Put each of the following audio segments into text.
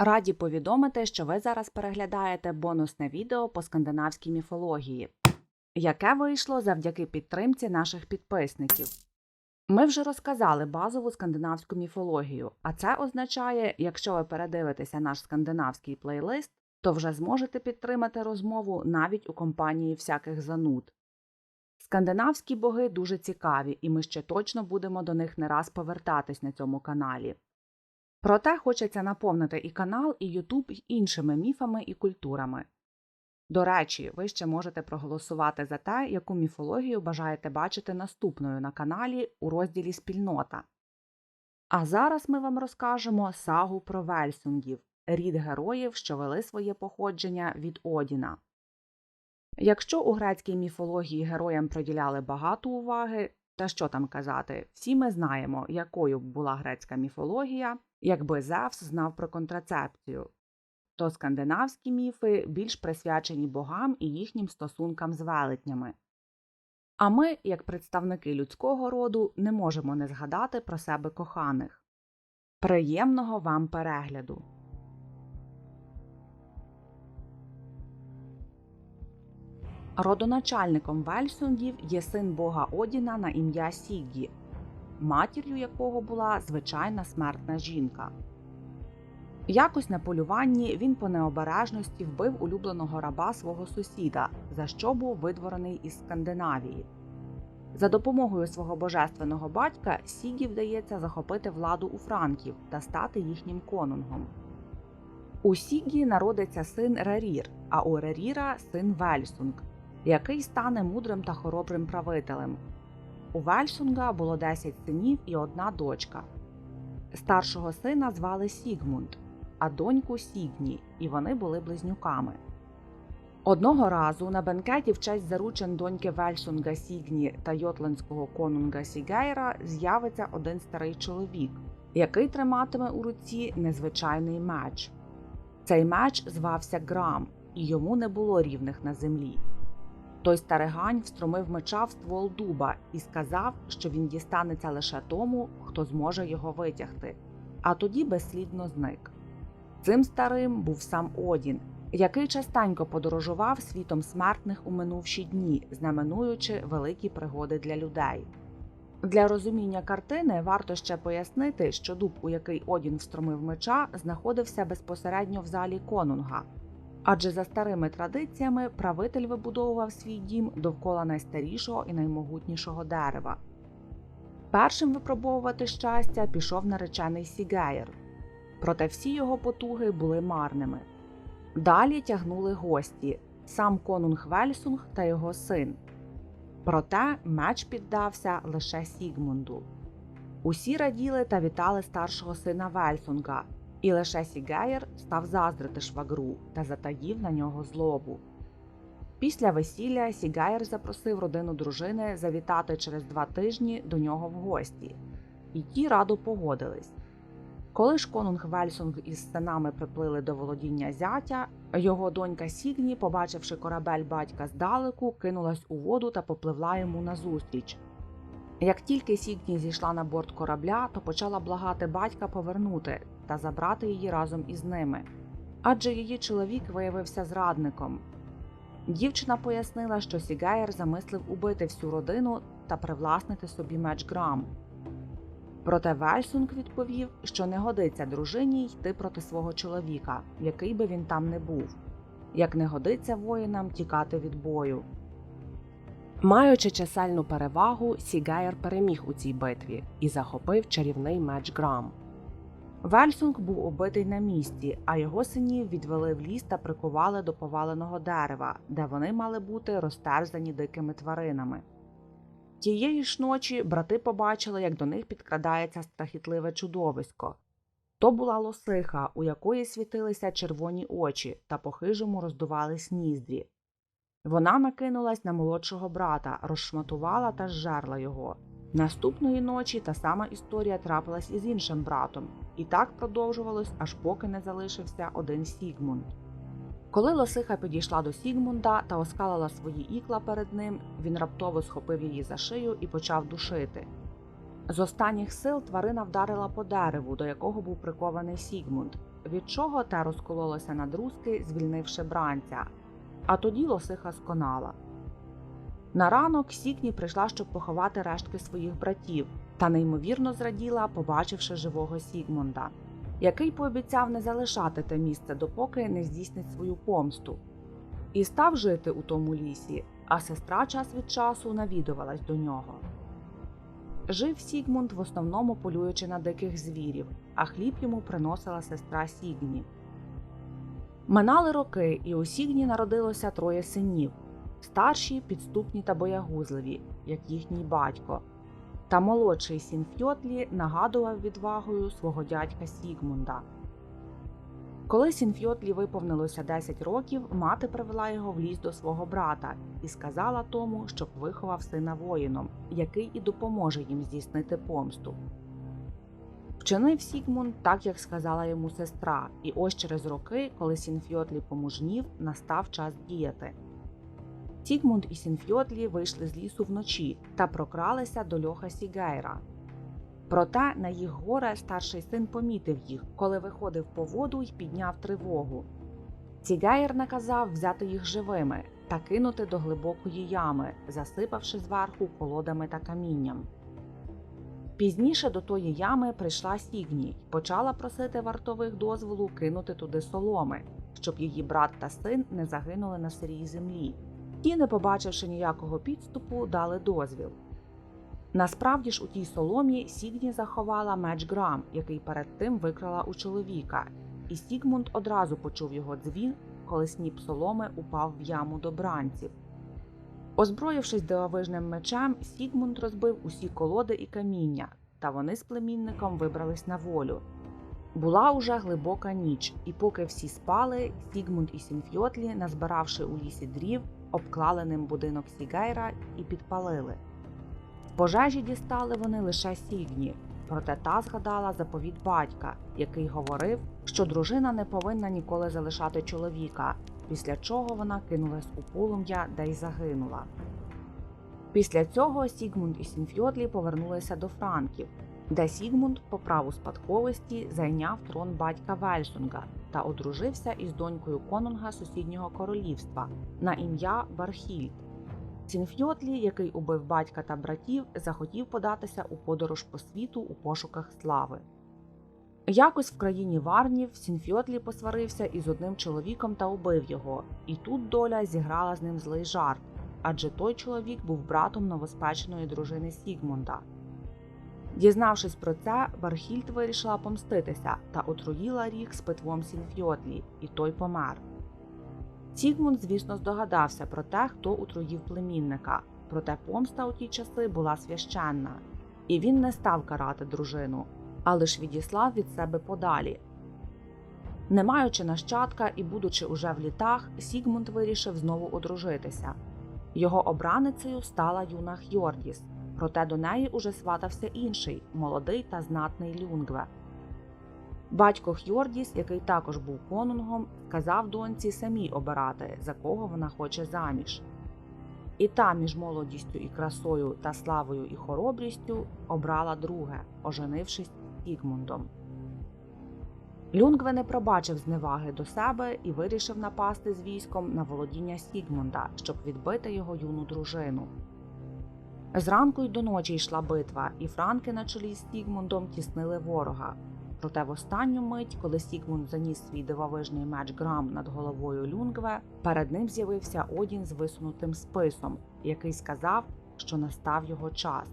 Раді повідомити, що ви зараз переглядаєте бонусне відео по скандинавській міфології, яке вийшло завдяки підтримці наших підписників. Ми вже розказали базову скандинавську міфологію, а це означає, якщо ви передивитеся наш скандинавський плейлист, то вже зможете підтримати розмову навіть у компанії всяких зануд. Скандинавські боги дуже цікаві, і ми ще точно будемо до них не раз повертатись на цьому каналі. Проте хочеться наповнити і канал, і Ютуб іншими міфами і культурами. До речі, ви ще можете проголосувати за те, яку міфологію бажаєте бачити наступною на каналі у розділі Спільнота. А зараз ми вам розкажемо сагу про Вельсунгів, рід героїв, що вели своє походження від Одіна. Якщо у грецькій міфології героям приділяли багато уваги, та що там казати, всі ми знаємо, якою була грецька міфологія, якби Зевс знав про контрацепцію, то скандинавські міфи більш присвячені богам і їхнім стосункам з велетнями. А ми, як представники людського роду, не можемо не згадати про себе коханих. Приємного вам перегляду! Родоначальником Вельсунгів є син бога Одіна на ім'я Сіггі, матір'ю якого була звичайна смертна жінка. Якось на полюванні він по необережності вбив улюбленого раба свого сусіда, за що був видворений із Скандинавії. За допомогою свого божественного батька Сігі вдається захопити владу у франків та стати їхнім конунгом. У Сігі народиться син Рерір, а у Реріра син Вельсунг, який стане мудрим та хоробрим правителем. У Вельсунга було 10 синів і одна дочка. Старшого сина звали Сігмунд, а доньку Сігні, і вони були близнюками. Одного разу на бенкеті в честь заручин доньки Вельсунга Сігні та йотландського конунга Сігейра з'явиться один старий чоловік, який триматиме у руці незвичайний меч. Цей меч звався Грам, і йому не було рівних на землі. Той старигань встромив меча в ствол дуба і сказав, що він дістанеться лише тому, хто зможе його витягти, а тоді безслідно зник. Цим старим був сам Одін, який частенько подорожував світом смертних у минувші дні, знаменуючи великі пригоди для людей. Для розуміння картини варто ще пояснити, що дуб, у який Одін встромив меча, знаходився безпосередньо в залі конунга. Адже за старими традиціями правитель вибудовував свій дім довкола найстарішого і наймогутнішого дерева. Першим випробовувати щастя пішов наречений Сігеєр, проте всі його потуги були марними. Далі тягнули гості сам конунг Вельсунг та його син. Проте меч піддався лише Сігмунду. Усі раділи та вітали старшого сина Вельсунга, і лише Сігеєр став заздрити швагру та затаїв на нього злобу. Після весілля Сігеєр запросив родину дружини завітати через два тижні до нього в гості, і ті радо погодились. Коли ж конунг Вельсунг із синами приплили до володіння зятя, його донька Сігні, побачивши корабель батька здалеку, кинулась у воду та попливла йому назустріч. Як тільки Сігні зійшла на борт корабля, то почала благати батька повернути та забрати її разом із ними, адже її чоловік виявився зрадником. Дівчина пояснила, що Сігеєр замислив убити всю родину та привласнити собі меч Грам. Проте Вельсунг відповів, що не годиться дружині йти проти свого чоловіка, який би він там не був, як не годиться воїнам тікати від бою. Маючи чисельну перевагу, Сігеєр переміг у цій битві і захопив чарівний меч Грам. Вельсунг був убитий на місці, а його синів відвели в ліс та прикували до поваленого дерева, де вони мали бути розтерзані дикими тваринами. Тієї ж ночі брати побачили, як до них підкрадається страхітливе чудовисько. То була лосиха, у якої світилися червоні очі та по хижому роздувались ніздрі. Вона накинулась на молодшого брата, розшматувала та зжерла його. Наступної ночі та сама історія трапилась із іншим братом, і так продовжувалось, аж поки не залишився один Сігмунд. Коли лосиха підійшла до Сігмунда та оскалила свої ікла перед ним, він раптово схопив її за шию і почав душити. З останніх сил тварина вдарила по дереву, до якого був прикований Сігмунд, від чого те розкололося на друзки, звільнивши бранця, а тоді лосиха сконала. На ранок Сікні прийшла, щоб поховати рештки своїх братів, та неймовірно зраділа, побачивши живого Сігмунда, який пообіцяв не залишати те місце, допоки не здійснить свою помсту. І став жити у тому лісі, а сестра час від часу навідувалась до нього. Жив Сігмунд в основному полюючи на диких звірів, а хліб йому приносила сестра Сігні. Минали роки, і у Сігні народилося троє синів старші, підступні та боягузливі, як їхній батько, та молодший син Фьотлі нагадував відвагою свого дядька Сігмунда. Коли Сінфьотлі виповнилося 10 років, мати привела його в ліс до свого брата і сказала тому, щоб виховав сина воїном, який і допоможе їм здійснити помсту. Вчинив Сігмунд так, як сказала йому сестра, і ось через роки, коли Сінфьотлі помужнів, настав час діяти. Сігмунд і Сінфьотлі вийшли з лісу вночі та прокралися до льоха Сігейра. Проте на їх горе старший син помітив їх, коли виходив по воду й підняв тривогу. Цігайр наказав взяти їх живими та кинути до глибокої ями, засипавши зверху колодами та камінням. Пізніше до тої ями прийшла Сігні й почала просити вартових дозволу кинути туди соломи, щоб її брат та син не загинули на сирій землі. Ті, не побачивши ніякого підступу, дали дозвіл. Насправді ж у тій соломі Сігні заховала меч Грам, який перед тим викрала у чоловіка, і Сігмунд одразу почув його дзвін, коли сніп соломи упав в яму до бранців. Озброївшись дивовижним мечем, Сігмунд розбив усі колоди і каміння, та вони з племінником вибрались на волю. Була уже глибока ніч, і поки всі спали, Сігмунд і Сінфьотлі, назбиравши у лісі дрів, обклали ним будинок Сігайра і підпалили. Пожежі дістали вони лише Сігні, проте та згадала заповіт батька, який говорив, що дружина не повинна ніколи залишати чоловіка, після чого вона кинулась у полум'я, де й загинула. Після цього Сігмунд і Сінфьодлі повернулися до Франків, де Сігмунд по праву спадковості зайняв трон батька Вельсунга та одружився із донькою конунга сусіднього королівства на ім'я Бархільд. Сінфьотлі, який убив батька та братів, захотів податися у подорож по світу у пошуках слави. Якось в країні Варнів Сінфьотлі посварився із одним чоловіком та убив його, і тут доля зіграла з ним злий жарт, адже той чоловік був братом новоспеченої дружини Сігмунда. Дізнавшись про це, Бархільд вирішила помститися та отруїла ріг з питвом Сінфьотлі, і той помер. Сігмунд, звісно, здогадався про те, хто отруїв племінника, проте помста у ті часи була священна, і він не став карати дружину, а лиш відіслав від себе подалі. Не маючи нащадка і будучи уже в літах, Сігмунд вирішив знову одружитися. Його обраницею стала юна Хьордіс, проте до неї уже сватався інший, молодий та знатний Люнгве. Батько Хьордіс, який також був конунгом, сказав доньці самій обирати, за кого вона хоче заміж. І та між молодістю і красою та славою і хоробрістю обрала друге, оженившись з Сігмундом. Люнгве не пробачив зневаги до себе і вирішив напасти з військом на володіння Сігмунда, щоб відбити його юну дружину. Зранку й до ночі йшла битва, і франки на чолі з Сігмундом тіснили ворога. Проте в останню мить, коли Сігмунд заніс свій дивовижний меч Грам над головою Люнгве, перед ним з'явився Одін з висунутим списом, який сказав, що настав його час.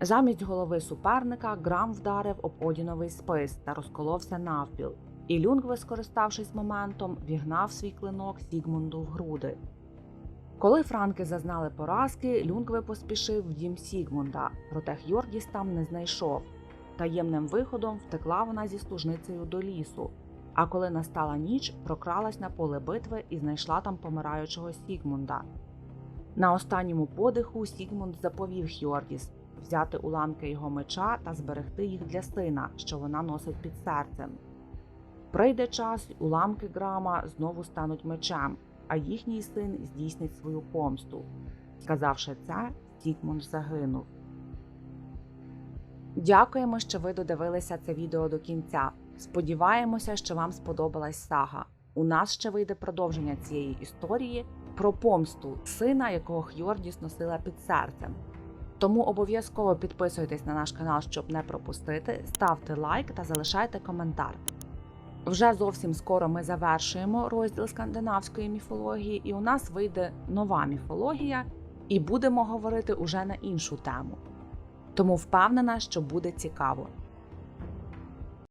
Замість голови суперника Грам вдарив об Одіновий спис та розколовся навпіл, і Люнгве, скориставшись моментом, вігнав свій клинок Сігмунду в груди. Коли франки зазнали поразки, Люнгве поспішив в дім Сігмунда, проте Хьордіс там не знайшов. Таємним виходом втекла вона зі служницею до лісу. А коли настала ніч, прокралась на поле битви і знайшла там помираючого Сігмунда. На останньому подиху Сігмунд заповів Хьордіс взяти уламки його меча та зберегти їх для сина, що вона носить під серцем. Прийде час, уламки грама знову стануть мечем, а їхній син здійснить свою помсту. Сказавши це, Сігмунд загинув. Дякуємо, що ви додивилися це відео до кінця. Сподіваємося, що вам сподобалась сага. У нас ще вийде продовження цієї історії про помсту сина, якого Хьордіс носила під серцем. Тому обов'язково підписуйтесь на наш канал, щоб не пропустити, ставте лайк та залишайте коментар. Вже зовсім скоро ми завершуємо розділ скандинавської міфології, і у нас вийде нова міфологія, і будемо говорити уже на іншу тему. Тому впевнена, що буде цікаво.